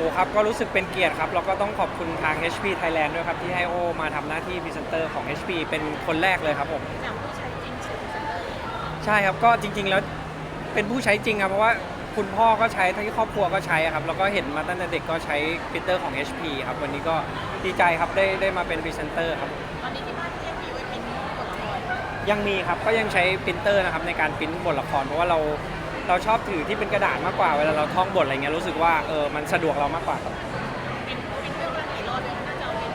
อ้ครับก็รู้สึกเป็นเกียรติครับแล้วก็ต้องขอบคุณทาง HP Thailand ด้วยครับ ที่ให้โอมาทำหน้าที่พรีเซนเตอร์ของ HP เป็นคนแรกเลยครับผมอย่างผู้ใช้จริงสุดใช่ครับก็จริง ๆ แล้วเป็นผู้ใช้จริงครับเพราะว่าคุณพ่อก็ใช้ทั้งที่ครอบครัวก็ใช้ครับแล้วก็เห็นมาตั้งแต่เด็กก็ใช้ปรินเตอร์ของ HP ครับวันนี้ก็ดีใจครับได้ได้มาเป็นพรีเซนเตอร์ครับตอนนี้ที่บ้านยังมีไว้เป็นผลไม้ยังมีครับก็ยังใช้ปรินเตอร์นะครับในการปริ้นบทละครเพราะว่าเรา เราชอบถือที่เป็นกระดาษมากกว่าเวลาเราท่องบทอะไรเงี้ยรู้สึกว่าเออมันสะดวกเรามากกว่าครับเป็นเป็นเรื่องละกี่รอบเลยน่าจะเอาเป็น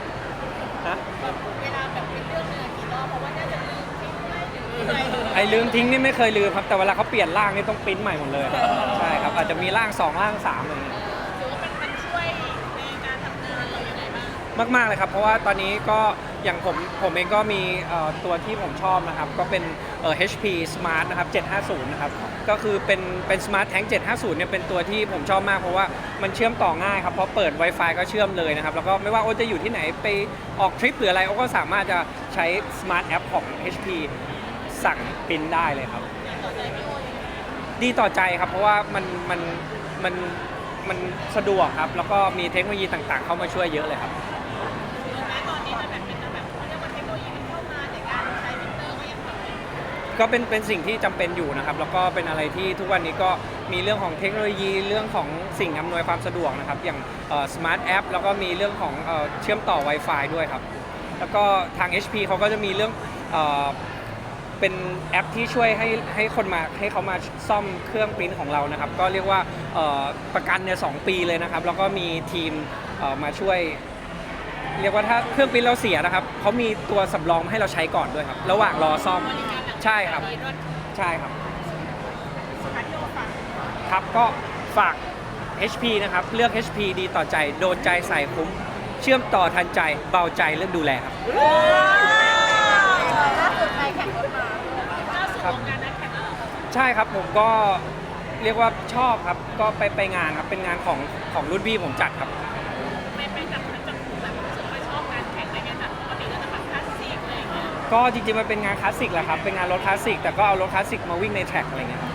ฮะแบบเวลาแบบเป็นเรื่องนึงกี่รอบเพราะว่าน่าจะลืมทิ้งไว้หรืออะไรไอ้ลืมทิ้งนี่ไม่เคยลืมครับแต่เวลาเขาเปลี่ยนร่างนี่ต้องปริ้นใหม่หมดเลยใช่ครับอาจจะมีร่างสองร่างสามอะไรเงี้ยถือว่ามันมันช่วยในการทำงานเรายังไงบ้างมากๆเลยครับ เพราะว่าตอนนี้ก็อย่างผมผมเองก็มีเอ่อตัวที่ผมชอบนะครับ ก็เป็นเอ่อ HP Smart นะครับ 750 นะครับ ก็คือเป็นเป็น Smart Tank 750เนี่ยเป็นตัวที่ผมชอบมากเพราะว่ามันเชื่อมต่อง่ายครับเพราะเปิด Wi-Fi ก็เชื่อมเลยนะครับ แล้วก็ไม่ว่าโอจะอยู่ที่ไหนไปออกทริปหรืออะไรโอก็สามารถจะใช้ Smart App ของ HP สั่งปริ้นได้เลยครับต่อใจพี่โอ้ยดีต่อใจครับ เพราะว่ามันมันมันมันสะดวกครับ แล้วก็มีเทคโนโลยีต่างๆ เข้ามาช่วยเยอะเลยครับ ก็เป็นเป็นสิ่งที่จำเป็นอยู่นะครับ แล้วก็เป็นอะไรที่ทุกวันนี้ก็มีเรื่องของเทคโนโลยีเรื่องของสิ่งอำนวยความสะดวกนะครับ อย่างสมาร์ทแอปแล้วก็มีเรื่องของเอ่อเชื่อมต่อ Wi-Fi ด้วยครับ แล้วก็ทาง HP เขาก็จะมีเรื่องเอ่อเป็นแอปที่ช่วยให้ให้คนมาให้เขามาซ่อมเครื่องปริ้นของเรานะครับ ก็เรียกว่าเอ่อประกันเนี่ยสองปีเลยนะครับ แล้วก็มีทีมเอ่อมาช่วย เรียกว่าถ้าเครื่องปริ้นเราเสียนะครับเขามีตัวสำรองให้เราใช้ก่อนด้วยครับ ระหว่างรอซ่อม บริ ใช่ครับดีด้วยใช่ครับสุดท้ายที่โอ้ฟังครับก็ฝาก HP นะครับ เลือก HP ดีต่อใจโดนใจใส่คุ้ม เชื่อมต่อทันใจเบาใจเรื่องดูแลครับ ล่าสุดไปแข่งรถมาล่าสุดครับวงการนักแข่งแล้วเหรอใช่ครับผมก็เรียกว่าชอบครับ ก็ไปไปงานครับ เป็นงานของของรุ่นพี่ผมจัดครับ ก็จริงๆมันเป็นงานคลาสสิกแหละครับ เป็นงานรถคลาสสิก แต่ก็เอารถคลาสสิกมาวิ่งในแทร็กอะไรเงี้ยครับ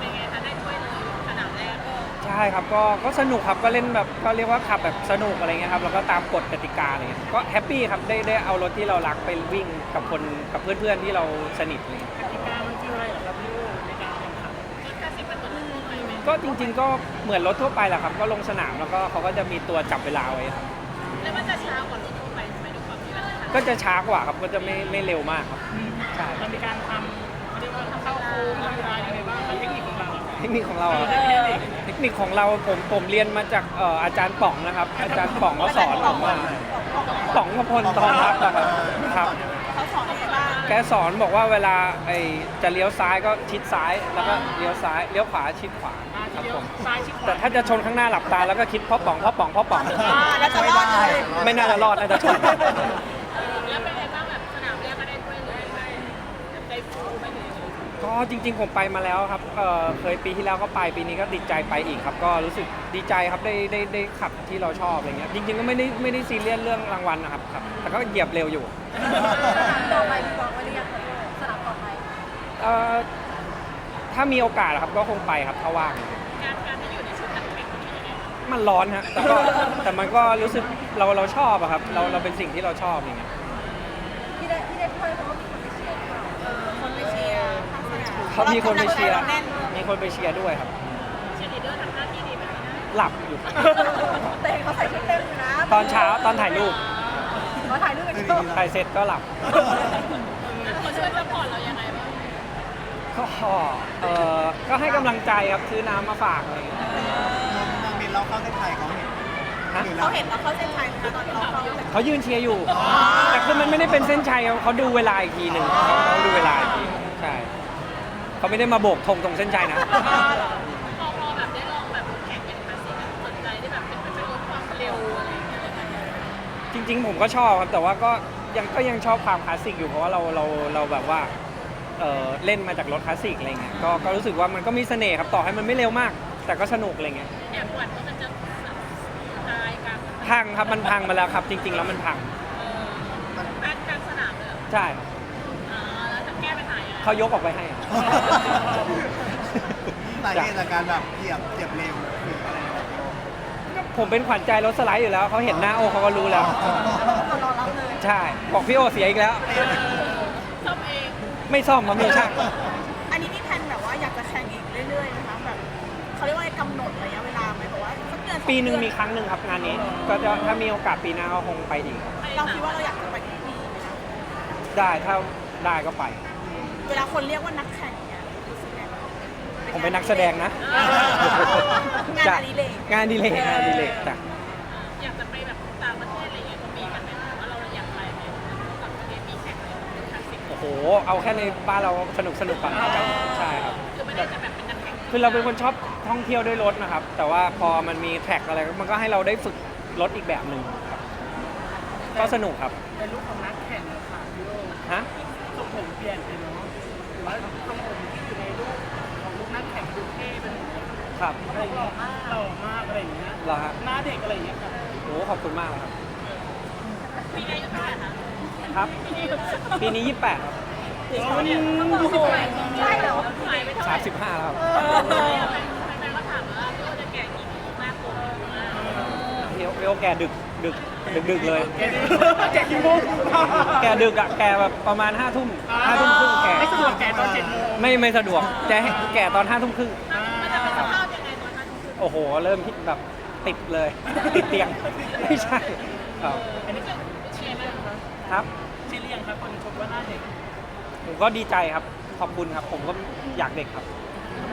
เป็นไงคะได้ถ้วยเลยสนามแรกก็ใช่ครับ ก็ก็สนุกครับ ก็เล่นแบบก็เรียกว่าขับแบบสนุกอะไรเงี้ยครับ แล้วก็ตามกฎกติกาอะไรเงี้ย ก็แฮปปี้ครับ ได้ได้เอารถที่เรารักไปวิ่งกับคนกับเพื่อนๆที่เราสนิทอะไรเงี้ย กติกามันคืออะไรเหรอครับพี่โอ้ในการแข่งขันรถคลาสสิกมันเหมือนรถทั่วไปไหมก็จริงๆก็เหมือนรถทั่วไปแหละครับ ก็ลงสนามแล้วก็เขาก็จะมีตัวจับเวลาไว้ครับ แล้วมันจะช้ากว่ารถ ก็จะช้ากว่าครับก็จะไม่ไม่เร็วมากครับใช่มันมีการทำเรียกว่าเข้าโค้งทำเวลายังไงบ้างเทคนิคของเราเทคนิคของเราอะเทคนิคของเราผมผมเรียนมาจากเอ่ออาจารย์ป๋องนะครับ อาจารย์ป๋องเขาสอนผมมาป๋องกพลทองรักนะครับครับ เขาสอนอะไรบ้างแกสอนบอกว่าเวลาไอจะเลี้ยวซ้ายก็ชิดซ้ายแล้วก็เลี้ยวซ้ายเลี้ยวขวาชิดขวาครับผมซ้ายชิดขแต่วาถ้าจะชนข้างหน้าหลับตาแล้วก็คิดพ่อป๋องพ่อป๋องพ่อป๋องแล้วจะรอดเลย ไม่น่าจะรอดน่าจะชน แล้วเป็นไงบ้างแบบสนามแรกก็ได้ถ้วยเลยใจฟูไม่ถึง ก็ จริง ๆ ผมไปมาแล้วครับเอ่อเคยปีที่แล้วก็ไปปีนี้ก็ติดใจไปอีกครับ ก็รู้สึกดีใจครับได้ได้ได้ขับที่เราชอบอะไรเงี้ยจริง ๆ ก็ไม่ได้ไม่ได้ซีเรียสเรื่องรางวัลนะครับครับแต่ก็เหยียบเร็วอยู่ต่อไปพี่บอกว่าเรียกสนามต่อไปเอ่อถ้ามีโอกาสครับก็คงไปครับถ้าว่าง การการที่อยู่ในชุดนักแข่งมันเป็นยังไงมันร้อนฮะแต่ก็แต่มันก็รู้สึกเราเราชอบอะครับเราเราเป็นสิ่งที่เราชอบอย่างเงี้ย เขามีคนไปเชียร์แน่นมีคนไปเชียร์ด้วยครับ เชียร์ลีดเดอร์ทำหน้าที่ดีไหมคะหลับอยู่แต่เขาใส่ชุดเต็มอยู่นะตอนเช้าตอนถ่ายรูป เขาถ่ายรูปกันถ่ายเสร็จก็หลับเขาช่วยซัพพอร์ตเรายังไงบ้างก็เออก็ให้กำลังใจครับซื้อน้ำมาฝากอะไรอย่างเงี้ยนางบินเราเข้าเส้นชัยเขาเห็นฮะหรือเขาเราเห็นเราเข้าเส้นชัยนะคะตอนที่เขาเข้าเขายืนเชียร์อยู่ แต่คือมันไม่ได้เป็นเส้นชัยครับเขาดูเวลาอีกทีหนึ่งเขาเขาดูเวลาอีกทีใช่ เขาไม่ได้มาโบกธงตรงเส้นชัยนะ พอพอแบบได้ลองแบบแข่งเป็นคลาสสิกแบบสนใจได้แบบเป็นเป็นลดความเร็วอะไรอย่างเงี้ยเลยไหมจริงๆ ผมก็ชอบครับแต่ว่าก็ยังก็ยังชอบความคลาสสิกอยู่เพราะว่าเราเราเราแบบว่าเออเล่นมาจากรถคลาสสิกอะไรเงี้ยก็ก็รู้สึกว่ามันก็มีเสน่ห์ครับต่อให้มันไม่เร็วมาก แต่ก็สนุกอะไรเงี้ยแอบหวั่นว่ามันจะตายกลางพังครับมันพังมาแล้วครับ จริง ๆ แล้วมันพังเออกลางกลางสนามเลยเหรอใช่อ่า เขายกออกไปให้สาเหตุจากการแบบเหยียบเหยียบเร็วหรืออะไรแบบนี้ก็ผมเป็นขวัญใจรถสไลด์อยู่แล้วเขาเห็นหน้าโอเขาก็รู้แล้วเรารอรับเลยใช่ บอกพี่โอเสียอีกแล้วชอบเอง ไม่ซ่อมมามีช่างอันนี้มีแผนแบบว่าอยากจะแข่งอีกเรื่อยๆนะคะแบบเขาเรียกว่าอะไรกำหนดระยะเวลาไหมแบบว่าสักเดือนสอปีหนึ่งเดือมีครั้งหนึ่งครับงานนี้ ก็จะถ้ามีโอกาสปีหน้าก็คงไปอีกเราคิดว่าเราอยากจะไปทุกปีไหมคะได้ถ้าได้ก็ไป เวลาคนเรียกว่านักแข่งเนี่ยรู้สึกไงบ้างผมเป็นนักแสดงนะงานอดิเรก งานอดีเลยงานอดีเลยจ้ะ อยากจะไปแบบต่างประเทศอะไรเงี้ยก็มีกันไหมคะว่าเราอยากไปไหมต่างประเทศมีแข่งอะไรเป็นคลาสสิกโอ้โห เอาแค่ในบ้านเราสนุกสนุกก่อนครับใช่ครับ คือไม่ได้จะแบบเป็นนักแข่งคือเราเป็นคนชอบท่องเที่ยวด้วยรถนะครับ แต่ว่าพอมันมีแท็กอะไรมันก็ให้เราได้ฝึกรถอีกแบบหนึ่งครับ ก็สนุกครับ เป็นลูกของนักแข่งอะค่ะพี่โอฮะทรงผมเปลี่ยนไปเนาะหรือว่าทรงผมที่อยู่ในรูปของลูกนักแข่งดูเท่เป็น ครับอะไรอย่างเงี้ยหล่อมากอะไรอย่างเงี้ยเหรอฮะหน้าเด็กอะไรอย่างเงี้ยค่ะโอ้ขอบคุณมากเลยครับปีนี้อายุเท่าไหร่คะครับปีนี้28ครับโอ้ยใช่เหรอหายไปเท่าไหร่35แล้วครับแฟนๆก็ถามว่าพี่โอจะแก่กี่ปีมากกว่าเดี๋ยวเดี๋ยวแกดึกดึกดึกดึกเลย แกดีแกกี่โมงแกดึกอะแกแบบประมาณห้าทุ่มห้าทุ่มครึ่งแกไม่สะดวกแกตอนเจ็ดโมงไม่ไม่สะดวกจะให้แกตอนห้าทุ่มครึ่ง โอ้โห เริ่มแบบติดเลย ติดเตียง ไม่ใช่ครับอันนี้ก็เชียร์ไหมคะครับชิลลี่ยังครับคนชมว่าหน้าเด็กผมก็ดีใจครับขอบคุณครับ ผมก็อยากเด็กครับ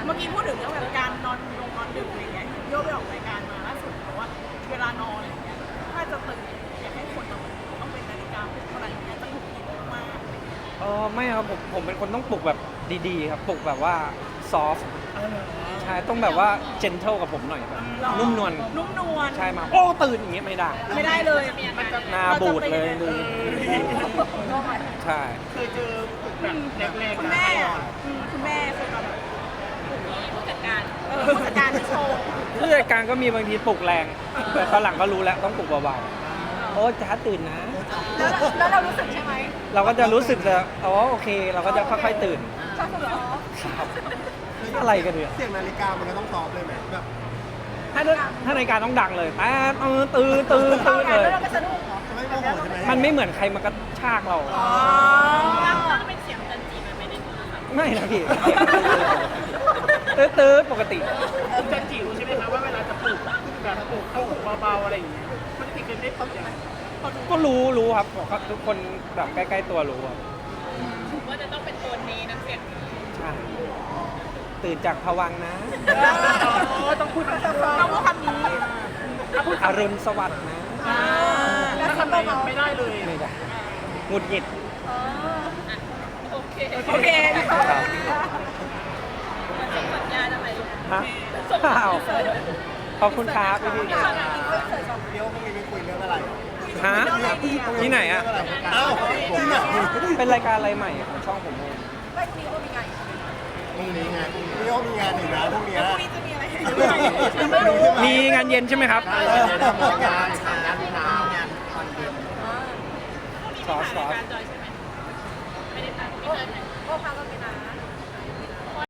เมื่อกี้พูดถึงเรื่องแบบการนอนลงนอนดึกอะไรเงี้ยโยกไปออกรายการมาล่าสุดบอกว่าเวลานอนอะไรเงี้ยถ้าจะตื่นอยากให้คนเราต้องเป็นนาฬิกาปลุกเท่าไหร่เงี้ยจะหงุดหงิดมากเออไม่ครับผมผมเป็นคนต้องปลุกแบบดีๆ ครับปลุกแบบว่าซอฟ ใช่ต้องแบบว่าเจนเทลกับผมหน่อยแบบนุ่มนวลนุ่มนวลใช่มาโอ้ตื่นอย่างเงี้ยไม่ได้ ไม่ได้เลยมันจะหน้าบูดเลยดูใช่เคยเจอแบบแรกคุณๆนะแม่อะอืมคุณแม่เคยมาแบบมีผู้จัดการเออผู้จัดการที่โชว์ผู้จัดการก็มีบางทีปลุกแรงแต่ตอนหลังก็รู้แล้วต้องปลุกเบาๆโอ้จ้าตื่นนะ แล้วแล้วเรารู้สึกใช่ไหมเราก็จะรู้สึกเลยอ๋อโอเค เราก็จะค่อยๆตื่นชอบเหรอครับ อะไรกันเนี่ยเสียงนาฬิกามันก็ต้องซอฟต์เลยไหมแบบถ้าถ้านาฬิกาต้องดังเลยแป๊บเออตื่นตื่นตื่นแล้เลวยเราไม่สะดุ้งเหรอจะไม่โมโหใช่ไหมมันไม่เหมือนใครมากระชากเรา อ๋อแล้วก็เป็นเสียงจันจีมันไม่ได้โทรศัพท์ไม่นะพี่ ตื้อตื้อปกติ คุณจันจิรู้ใช่ไหมคะว่าเวลาจะปลูกแบบปลูกเข้าปลูกเบาๆอะไรอย่างเงี้ยมันติดกันได้ปลูกยังไงก็รู้รู้ครับผมครับทุกคนแบบใกล้ ๆ ตัวรู้ครับว่าจะต้องเป็นโทนนี้น้ำเสียงนี้ ใช่ ตื่นจากภวังค์นะอ๋อต้องพูดแบบเราพูดคำนี้อรุณสวัสดิ์นะ แล้วถ้าทำทำไมไมเขาไม่ได้เลยไม่ได้หงุดหงิด โอเคโอเคครับมันเป็นสัญญาณอะไรลูกฮะอ้าวขอบคุณครับพี่พี่พี่โอพรุ่งนี้ไม่คุยเรื่องอะไรฮะที่ไหนอะ เอ้าที่ไหนเป็นรายการอะไรใหม่อะของช่องผมเอง ไม่พรุ่งนี้ก็มีงานพรุ่งนี้ไงพี่ โอมีงานอีกนะพรุ่งนี้แล้วพรุ่งนี้จะมีอะไรไม่รู้ใช่ไหมมีงานเย็นใช่ไหมครับ เออทำงานงานเช้างานตอนเย็นซอสซอส การจอยใช่ไหมไม่ได้ตัดไม่เคยไหนก็พักก็